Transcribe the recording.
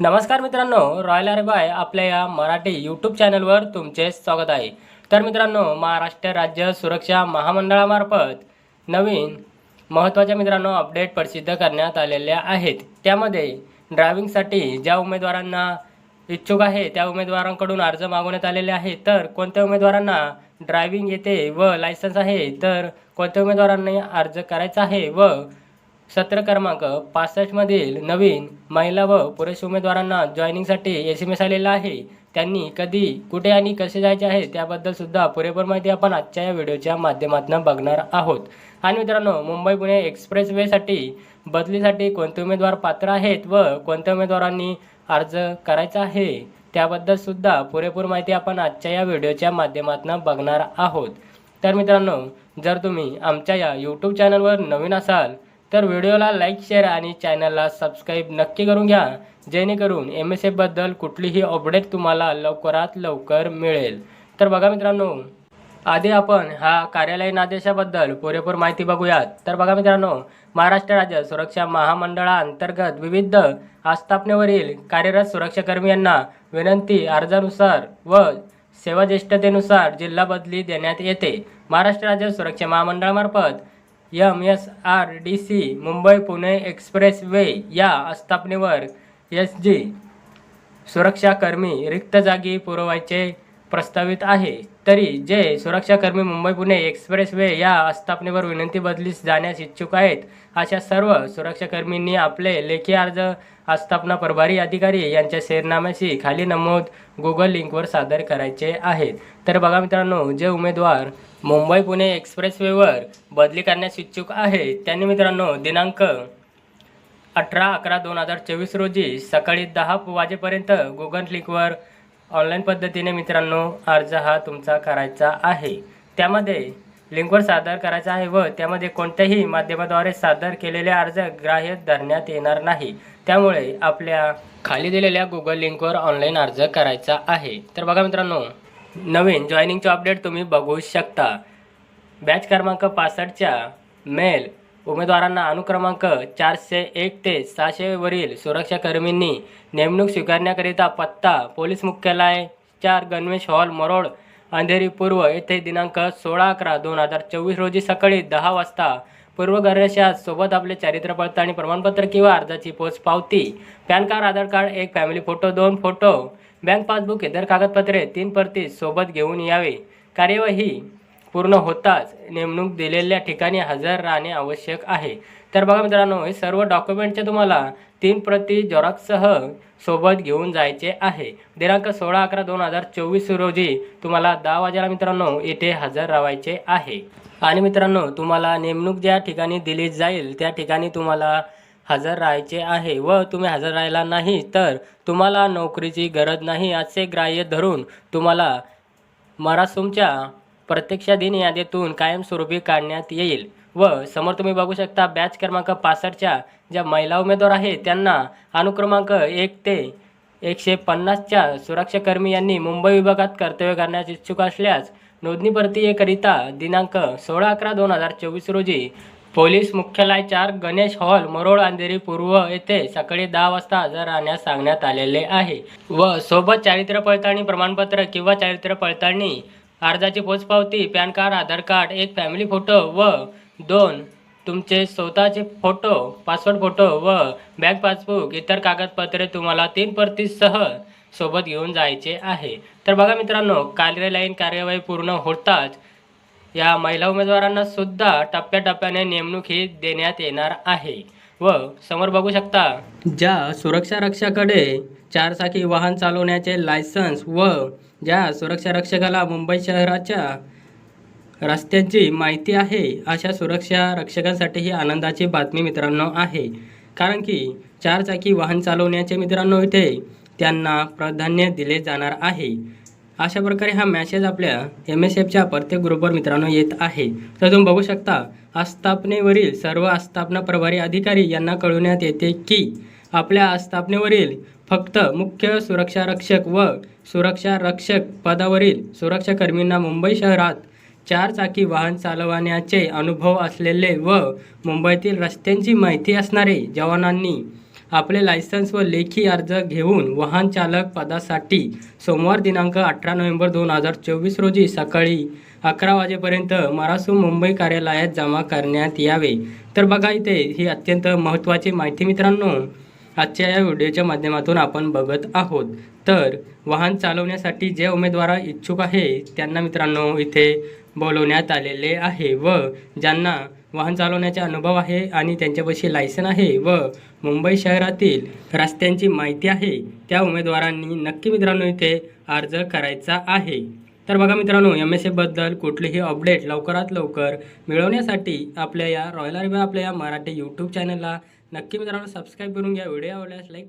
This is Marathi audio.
नमस्कार मित्रांनो रॉयल अरेबाय आपल्या या मराठी यूट्यूब चॅनलवर तुमचे स्वागत आहे. तर मित्रांनो महाराष्ट्र राज्य सुरक्षा महामंडळामार्फत नवीन महत्त्वाच्या मित्रांनो अपडेट प्रसिद्ध करण्यात आलेल्या आहेत. त्यामध्ये ड्रायव्हिंगसाठी ज्या उमेदवारांना इच्छुक आहे त्या उमेदवारांकडून अर्ज मागवण्यात आलेले आहे तर कोणत्या उमेदवारांना ड्रायव्हिंग येते व लायसन्स आहे तर कोणत्या उमेदवारांनी अर्ज करायचा आहे व सत्र क्रमांक पासष्टमधील नवीन महिला व पुरुष उमेदवारांना जॉईनिंगसाठी एस एम एस आलेला आहे. त्यांनी कधी कुठे आणि कसे जायचे आहे त्याबद्दल सुद्धा पुरेपूर माहिती आपण आजच्या या व्हिडिओच्या माध्यमातून बघणार आहोत. आणि मित्रांनो मुंबई पुणे एक्सप्रेस वेसाठी बदलीसाठी कोणते उमेदवार पात्र आहेत व कोणत्या उमेदवारांनी अर्ज करायचा आहे त्याबद्दल सुद्धा पुरेपूर माहिती आपण आजच्या या व्हिडिओच्या माध्यमातून बघणार आहोत. तर मित्रांनो जर तुम्ही आमच्या या यूट्यूब चॅनलवर नवीन असाल तर व्हिडिओला लाईक शेअर आणि चॅनलला सबस्क्राईब नक्की करून घ्या जेणेकरून एम एस एफबद्दल कुठलीही अपडेट तुम्हाला लवकरात लवकर मिळेल. तर बघा मित्रांनो आधी आपण हा कार्यालयीन आदेशाबद्दल पुरेपूर माहिती बघूयात. तर बघा मित्रांनो महाराष्ट्र राज्य सुरक्षा महामंडळाअंतर्गत विविध आस्थापनेवरील कार्यरत सुरक्षाकर्मी यांना विनंती अर्जानुसार व सेवा ज्येष्ठतेनुसार जिल्हा बदली देण्यात येते. महाराष्ट्र राज्य सुरक्षा महामंडळामार्फत M S R D C Mumbai Pune express way या आस्थापनेवर एस जी सुरक्षाकर्मी रिक्त जागी पुरवायचे प्रस्तावित आहे. तरी जे सुरक्षाकर्मी मुंबई पुणे एक्सप्रेसवे या आस्थापनेवर विनंती बदलीस जाण्यास इच्छुक आहेत अशा सर्व सुरक्षाकर्मींनी आपले लेखी अर्ज आस्थापना प्रभारी अधिकारी यांच्या शेरनाम्याशी खाली नमूद गुगल लिंकवर सादर करायचे आहेत. तर बघा मित्रांनो जे उमेदवार मुंबई पुणे एक्सप्रेसवेवर बदली करण्यास इच्छुक आहेत त्यांनी मित्रांनो दिनांक अठरा अकरा दोन हजार चोवीस रोजी सकाळी दहा वाजेपर्यंत गुगल लिंकवर ऑनलाईन पद्धतीने मित्रांनो अर्ज हा तुमचा करायचा आहे. त्यामध्ये लिंकवर सादर करायचा आहे व त्यामध्ये कोणत्याही माध्यमाद्वारे सादर केलेले अर्ज ग्राह्य धरण्यात येणार नाही. त्यामुळे आपल्या खाली दिलेल्या गुगल लिंकवर ऑनलाईन अर्ज करायचा आहे. तर बघा मित्रांनो नवीन जॉईनिंगचे अपडेट तुम्ही बघू शकता. बॅच क्रमांक पासष्टच्या मेल उमेदवारांना अनुक्रमांक चारशे एक ते सहाशेवरील सुरक्षाकर्मींनी नेमणूक स्वीकारण्याकरिता पत्ता पोलीस मुख्यालय चार गणवेश हॉल मरोड अंधेरी पूर्व येथे दिनांक सोळा अकरा दोन हजार चोवीस रोजी सकाळी दहा वाजता पूर्व गर्भाशयात सोबत आपले चारित्र पडताळणी प्रमाणपत्र किंवा अर्जाची पोच पावती पॅन कार्ड आधार कार्ड एक फॅमिली फोटो दोन फोटो बँक पासबुक इतर कागदपत्रे तीन प्रती सोबत घेऊन यावे. कार्यवाही पूर्ण होताच नेमणूक दिलेल्या ठिकाणी हजर राहणे आवश्यक आहे. तर बघा मित्रांनो हे सर्व डॉक्युमेंटचे तुम्हाला तीन प्रती झेरॉक्ससह सोबत घेऊन जायचे आहे. दिनांक सोळा अकरा दोन हजार चोवीस रोजी तुम्हाला दहा वाजेला मित्रांनो येथे हजर राहायचे आहे. आणि मित्रांनो तुम्हाला नेमणूक ज्या ठिकाणी दिली जाईल त्या ठिकाणी तुम्हाला हजर राहायचे आहे. व तुम्ही हजर राहिला नाही तर तुम्हाला नोकरीची गरज नाही असे ग्राह्य धरून तुम्हाला मरासूमच्या प्रत्यक्षाधीन यादीतून कायमस्वरूपी काढण्यात येईल. व समोर तुम्ही बघू शकता बॅच क्रमांक पासष्टच्या ज्या महिला उमेदवार आहेत त्यांना अनुक्रमांक एक ते एकशे पन्नासच्या सुरक्षाकर्मी यांनी मुंबई विभागात कर्तव्य करण्यास इच्छुक असल्यास नोंदणी प्रक्रियेकरिता दिनांक सोळा अकरा दोन हजार चोवीस रोजी पोलीस मुख्यालय चार गणेश हॉल मरोळ अंधेरी पूर्व येथे सकाळी दहा वाजता हजर राहण्यास सांगण्यात आलेले आहे. व सोबत चारित्र्य पडताळणी प्रमाणपत्र किंवा चारित्र्य पडताळणी अर्जाची पोचपावती पॅन कार्ड आधार कार्ड एक फॅमिली फोटो व दोन तुमचे स्वतःचे फोटो पासपोर्ट फोटो व बँक पासबुक इतर कागदपत्रे तुम्हाला तीन प्रतीसह सोबत घेऊन जायचे आहे. तर बघा मित्रांनो कार्यालयीन कार्यवाही पूर्ण होताच या महिला उमेदवारांना सुद्धा टप्प्याटप्प्याने नेमणूक ही देण्यात येणार आहे. व समोर बघू शकता। ज्या सुरक्षा रक्षकाकडे चारचाकी वाहन चालवण्याचे लायसन्स व ज्या सुरक्षा रक्षकाला मुंबई शहराच्या रस्त्यांची माहिती आहे अशा सुरक्षा रक्षकांसाठी ही आनंदाची बातमी मित्रांनो आहे. कारण की चारचाकी वाहन चालवण्याचे मित्रांनो इथे त्यांना प्राधान्य दिले जाणार आहे. अशा प्रकारे हा मॅसेज आपल्या एम एस एफच्या प्रत्येक ग्रुपवर मित्रांनो येत आहे. तर तुम्ही बघू शकता आस्थापनेवरील सर्व आस्थापना प्रभारी अधिकारी यांना कळवण्यात येते की आपल्या आस्थापनेवरील फक्त मुख्य सुरक्षा रक्षक व सुरक्षा रक्षक पदावरील सुरक्षाकर्मींना मुंबई शहरात चार चाकी वाहन चालवण्याचे अनुभव असलेले व मुंबईतील रस्त्यांची माहिती असणारे जवानांनी आपले लायसन्स व लेखी अर्ज घेऊन वाहन चालक पदासाठी सोमवार दिनांक अठरा नोव्हेंबर दोन हजार चोवीस रोजी सकाळी अकरा वाजेपर्यंत मरासू मुंबई कार्यालयात जमा करण्यात यावे. तर बघा इथे ही अत्यंत महत्त्वाची माहिती मित्रांनो. आजच्या या व्हिडिओच्या माध्यमातून आपण बघत आहोत. तर वाहन चालवण्यासाठी जे उमेदवार इच्छुक आहे त्यांना मित्रांनो इथे बोलवण्यात आलेले आहे व ज्यांना वाहन चालवण्याचा अनुभव आहे आणि त्यांच्यापाशी लायसन आहे व मुंबई शहरातील रस्त्यांची माहिती आहे. त्या उमेदवारांनी नक्की मित्रांनो इथे अर्ज करायचा आहे. तर बघा मित्रांनो एम एस एबद्दल कुठलीही अपडेट लवकरात लवकर मिळवण्यासाठी आपल्या या रॉयल आर्मी आपल्या या मराठी यूट्यूब चॅनलला नक्की मित्रांनो सबस्क्राईब करून घ्या. व्हिडिओ आवडल्यास लाईक